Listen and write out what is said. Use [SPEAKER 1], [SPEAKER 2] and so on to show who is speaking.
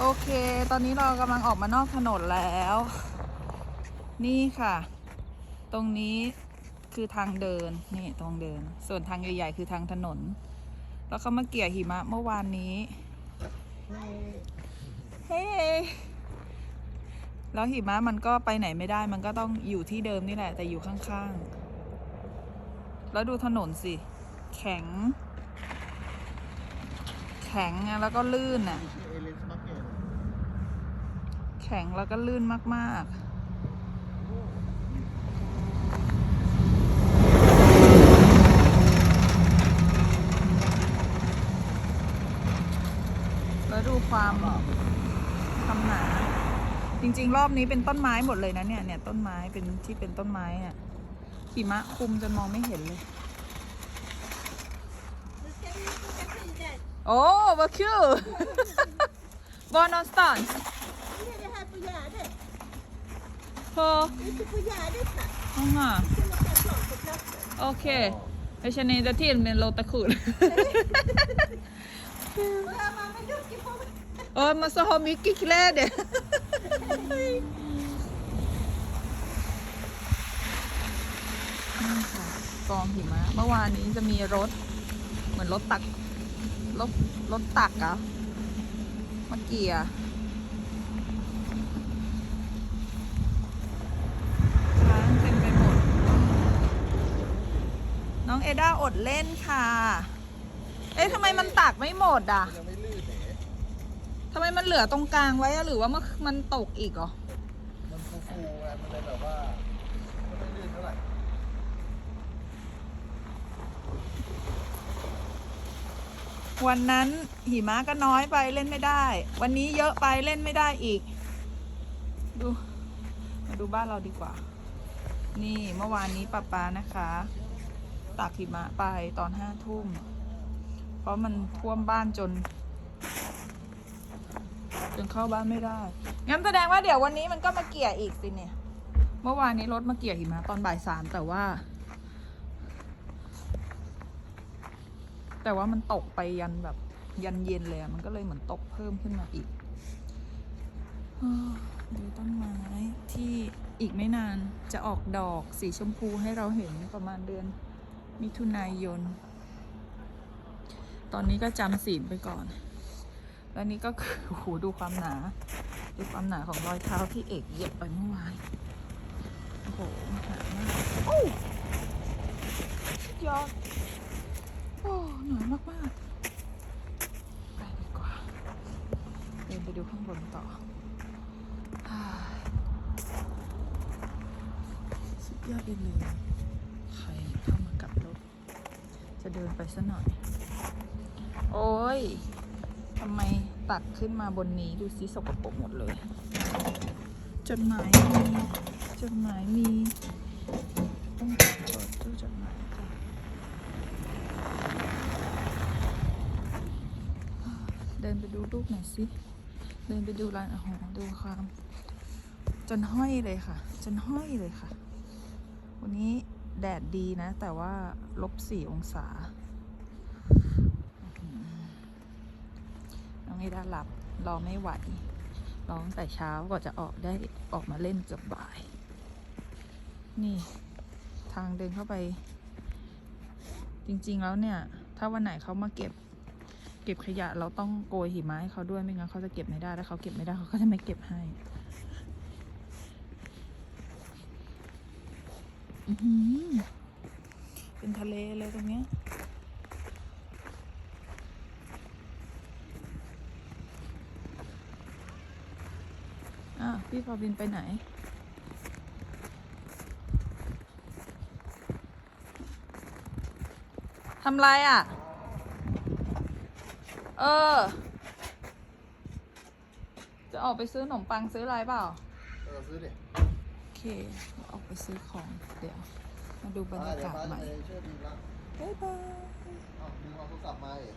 [SPEAKER 1] โอเค ตอนนี้เรากำลังออกมานอกถนนแล้ว นี่ค่ะ ตรงนี้คือทางเดิน นี่ตรงเดิน ส่วนทางใหญ่ๆ คือทางถนน แล้วก็มาเกี่ยหิมะเมื่อวานนี้ เฮ้แล้วหิมะมันก็ไปไหนไม่ได้ มันก็ต้องอยู่ที่เดิมนี่แหละ แต่อยู่ข้างๆ แล้วดูถนนสิ แข็ง แข็งแล้วก็ลื่นอะ
[SPEAKER 2] เอเลนส์มาร์เก็ต
[SPEAKER 1] แข็งแล้วก็ลื่นมาก ๆแล้วดูความความหนา จริง ๆ รอบนี้เป็นต้นไม้หมดเลยนะเนี่ยเนี่ยต้นไม้เป็นที่เป็นต้นไม้อะหิมะคุมจนมองไม่เห็นเลย โอ้บาคิวบอนอสตัน
[SPEAKER 3] Det här på Gärdet.
[SPEAKER 1] พอ
[SPEAKER 3] Ute på Gärdet här.
[SPEAKER 1] Aha.
[SPEAKER 3] Som man kan ta på platsen.
[SPEAKER 1] Okej. Jag känner inte till min låta cool.
[SPEAKER 3] Och jag var men duktig på
[SPEAKER 1] Och man måste ha mycket kläder. นี่ค่ะกองหิมะเมื่อวานนี้จะมีรถ เหมือนรถตัก รถรถตักอะมาเกียร์ช้างเต็มไปหมด น้ องเอด้าอดเล่นค่ะ เอ๊ะทำไมมันตักไม่หมดอะ
[SPEAKER 2] ยังไม่ลื่นเหน
[SPEAKER 1] ทำไมมันเหลือตรงกลางไว้อะหรือว่ามันมันตกอีกเหรอ
[SPEAKER 2] มันฟูๆไงมันเลยแบบว่ามันไม่ลื่นเท่าไหร่
[SPEAKER 1] วันนั้นหิมะก็น้อยไปเล่นไม่ได้ วันนี้เยอะไปเล่นไม่ได้อีก ดู มาดูบ้านเราดีกว่า นี่เมื่อวานนี้ป้าปานะคะ ตักหิมะไปตอนห้าทุ่ม เพราะมันท่วมบ้านจน จนเข้าบ้านไม่ได้ งั้นแสดงว่าเดี๋ยววันนี้มันก็มาเกี่ยอีกสิเนี่ย เมื่อวานนี้รถมาเกี่ยหิมะตอนบ่ายสามแต่ว่า แต่ว่ามันตกไปยันแบบยันเย็นเลยมันก็เลยเหมือนตกเพิ่มขึ้นมาอีกดูต้นไม้ที่อีกไม่นานจะออกดอกสีชมพูให้เราเห็นประมาณเดือน มิถุนายน ตอนนี้ก็จำศีลไปก่อน แล้วนี่ก็คือโอ้โหดูความหนา ดูความหนาของรอยเท้าที่เอกเหยียบไปเมื่อวาน โอ้โหหนามากโอ้สุดยอด โอ้หนาวมากไปดีกว่า เดินไปดูข้างบนต่อฮ่าสุดยอดไปเลย ใครเข้ามากับรถ จะเดินไปซะหน่อย โอ้ยทำไมตักขึ้นมาบนนี้ดูสิสกปรกหมดเลย จดหมายมีจดหมายมีต้องเปิดตู้จดหมายก่อนเดินไปดูรูปหน่อยสิ เดินไปดูร้านอาหารดูความจนห้อยเลยค่ะ จนห้อยเลยค่ะ วันนี้ แดดดีนะ แต่ว่าลบสี่องศา น้องไอดาหลับ รอไม่ไหว ร้องแต่เช้ากว่าจะออกได้ออกมาเล่นเกือบบ่าย นี่ทางเดินเข้าไป จริง ๆ แล้วเนี่ย ถ้าวันไหนเขามาเก็บ เก็บขยะเราต้องโกยหิมะให้เขาด้วยไม่งั้นเขาจะเก็บไม่ได้ถ้าเขาเก็บไม่ได้เขาก็จะไม่เก็บให้อือหือ เป็นทะเลเลยตรงเนี้ยอ้าวพี่พอบินไปไหนทำไรอะ เออ จะออกไปซื้อขนมปังซื้ออะไรเปล่า
[SPEAKER 2] เออซื้อดิ
[SPEAKER 1] โอ เคเดี๋ยวออกไปซื้อของ เดี๋ยว มาดูบรรยากาศใหม่
[SPEAKER 2] เดี๋ยวป้จะไปช่วยดีละ
[SPEAKER 1] บ๊ายบาย
[SPEAKER 2] เอ้าดึงเอาโทรศัพท์มาอีก